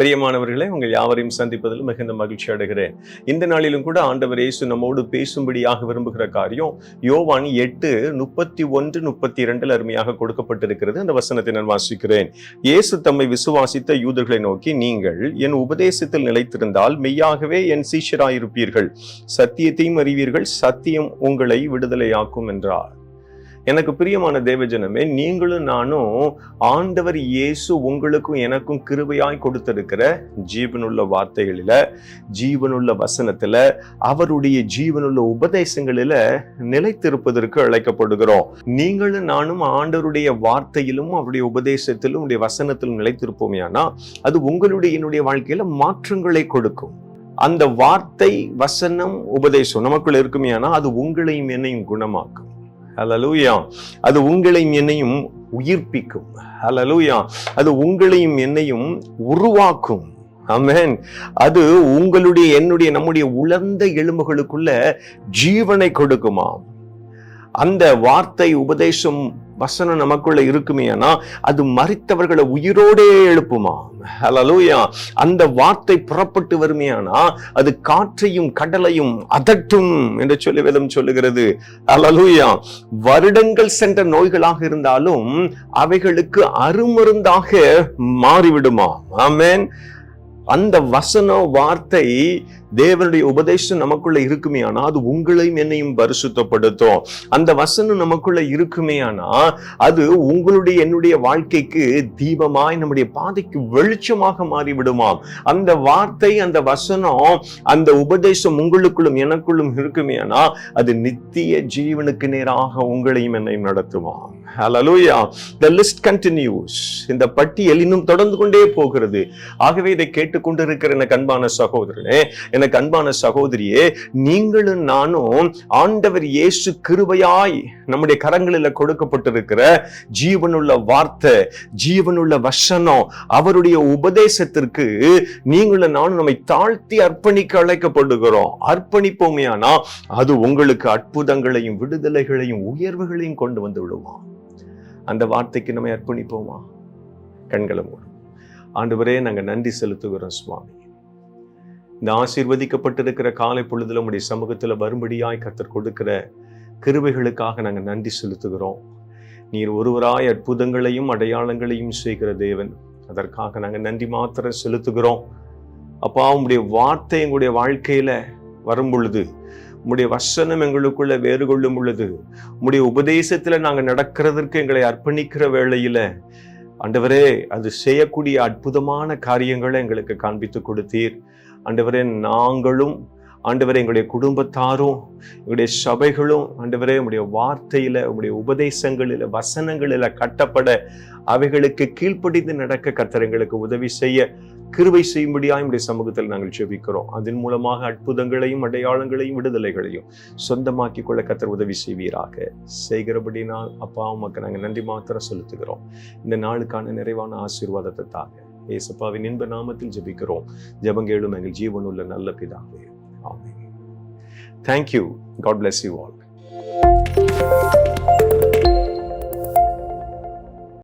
பிரியமானவர்களை உங்கள் யாவரையும் சந்திப்பதில் மிகுந்த மகிழ்ச்சி அடைகிறேன். இந்த நாளிலும் கூட ஆண்டவர் இயேசு நம்மோடு பேசும்படியாக விரும்புகிற காரியம் யோவான் எட்டு முப்பத்தி ஒன்று முப்பத்தி இரண்டில் அருமையாக கொடுக்கப்பட்டிருக்கிறது. அந்த வசனத்தை நான் வாசிக்கிறேன். இயேசு தம்மை விசுவாசித்த யூதர்களை நோக்கி நீங்கள் என் உபதேசத்தில் நிலைத்திருந்தால் மெய்யாகவே என் சீஷராயிருப்பீர்கள். சத்தியத்தையும் அறிவீர்கள். சத்தியம் உங்களை விடுதலையாக்கும் என்றார். எனக்கு பிரியமான தேவஜனமே நீங்களும் நானும் ஆண்டவர் இயேசு உங்களுக்கும் எனக்கும் கிருபையாய் கொடுத்திருக்கிற ஜீவனுள்ள வார்த்தைகளில ஜீவனுள்ள வசனத்துல அவருடைய ஜீவனுள்ள உபதேசங்களில நிலைத்திருப்பதற்கு அழைக்கப்படுகிறோம். நீங்களும் நானும் ஆண்டவருடைய வார்த்தையிலும் அவருடைய உபதேசத்திலும் அவருடைய வசனத்திலும் நிலைத்திருப்போமையானா அது உங்களுடைய என்னுடைய வாழ்க்கையில மாற்றங்களை கொடுக்கும். அந்த வார்த்தை வசனம் உபதேசம் நமக்குள்ள இருக்குமையானா அது உங்களையும் என்னையும் குணமாக்கும். ஹலலூயா அது உங்களையும் என்னையும் உயிர்ப்பிக்கும். ஹலலூயா அது உங்களையும் என்னையும் உருவாக்கும். அமேன் அது உங்களுடைய என்னுடைய நம்முடைய உலர்ந்த எலும்புகளுக்குள்ள ஜீவனை கொடுக்குமாம். அந்த வார்த்தை உபதேசம் வசனம் நமக்குள்ள இருக்குமேனா அது மறித்தவர்களை உயிரோடே எழுப்புமா? ஹலலூயா அந்த வார்த்தை புறப்பட்டு வருமையானா அது காற்றையும் கடலையும் அதட்டும் என்று சொல்லி வேதம் சொல்லுகிறது. ஹலலூயா வருடங்கள் சென்ற நோய்களாக இருந்தாலும் அவைகளுக்கு அருமருந்தாக மாறிவிடுமா? ஆமேன் அந்த வசன வார்த்தை தேவனுடைய உபதேசம் நமக்குள்ள இருக்குமே ஆனா அது உங்களையும் என்னையும் பரிசுத்தப்படுத்தும். அந்த வசனம் நமக்குள்ள இருக்குமே ஆனா அது உங்களுடைய என்னுடைய வாழ்க்கைக்கு தீபமாய் நம்முடைய பாதைக்கு வெளிச்சமாக மாறிவிடுமாம். அந்த வார்த்தை அந்த வசனம் அந்த உபதேசம் உங்களுக்குள்ளும் எனக்குள்ளும் இருக்குமே ஆனா அது நித்திய ஜீவனுக்கு நேராக உங்களையும் என்னையும் நடத்துமாம். ஹலலூயா த லிஸ்ட் கண்டினியூஸ் இந்த பட்டியல் இன்னும் தொடர்ந்து கொண்டே போகிறது. ஆகவே இதை கேட்டுக்கொண்டிருக்கிற எனக்கு அன்பான சகோதரனே எனக்கு அன்பான சகோதரியே நீங்களும் நானும் ஆண்டவர் இயேசு கிருபையாய் நம்முடைய கரங்களில் கொடுக்கப்பட்டிருக்கிற ஜீவனுள்ள வார்த்தை ஜீவனுள்ள வசனம் அவருடைய உபதேசத்திற்கு நீங்களும் நானும் நம்மை தாழ்த்தி அர்ப்பணிக்க அழைக்கப்படுகிறோம். அர்ப்பணிப்போமையானா அது உங்களுக்கு அற்புதங்களையும் விடுதலைகளையும் உயர்வுகளையும் கொண்டு வந்து விடுவோம் அந்த வார்த்தைக்கு நம்ம அர்ப்பணிப்போமா? கண்களை மூடும் ஆண்டவரே நாங்கள் நன்றி செலுத்துகிறோம் சுவாமி. இந்த ஆசீர்வதிக்கப்பட்டிருக்கிற காலை பொழுதுல உடைய சமூகத்தில் வரும்படியாய் கத்தர் கொடுக்கிற கிருவைகளுக்காக நாங்கள் நன்றி செலுத்துகிறோம். நீர் ஒருவராய் அற்புதங்களையும் அடையாளங்களையும் செய்கிற தேவன். அதற்காக நாங்கள் நன்றி மாத்திரம் செலுத்துகிறோம். அப்பா உங்களுடைய வார்த்தை எங்களுடைய வாழ்க்கையில வரும் பொழுது உம்முடைய வசனம் எங்களுக்குள்ள வேறு கொள்ளும் உள்ளது உம்முடைய உபதேசத்துல நாங்கள் நடக்கிறதற்கு எங்களை அர்ப்பணிக்கிற வேளையில ஆண்டவரே அது செய்யக்கூடிய அற்புதமான காரியங்களை எங்களுக்கு காண்பித்து கொடுத்தீர். ஆண்டவரே நாங்களும் ஆண்டவரே எங்களுடைய குடும்பத்தாரும் எங்களுடைய சபைகளும் ஆண்டவரே உங்களுடைய வார்த்தையில உங்களுடைய உபதேசங்களில் வசனங்களில் கட்டப்பட அவைகளுக்கு கீழ்ப்படிந்து நடக்க கர்த்தர் எங்களுக்கு உதவி செய்ய கிருவை செய்யும்படியாக உடைய சமூகத்தில் நாங்கள் ஜெபிக்கிறோம். அதன் மூலமாக அற்புதங்களையும் அடையாளங்களையும் விடுதலைகளையும் சொந்தமாக்கி கொள்ள கத்தர் உதவி செய்வீராக. செய்கிறபடினால் அப்பா அம்மாவுக்கு நாங்கள் நன்றி மாத்திரம் செலுத்துகிறோம். இந்த நாளுக்கான நிறைவான ஆசீர்வாதத்தை தாங்க. ஏசப்பாவின் இன்ப நாமத்தில் ஜெபிக்கிறோம். ஜபங்கேளும் எங்கள் ஜீவனுள்ள நல்ல பிதாவே. Amen. Thank you. God bless you all.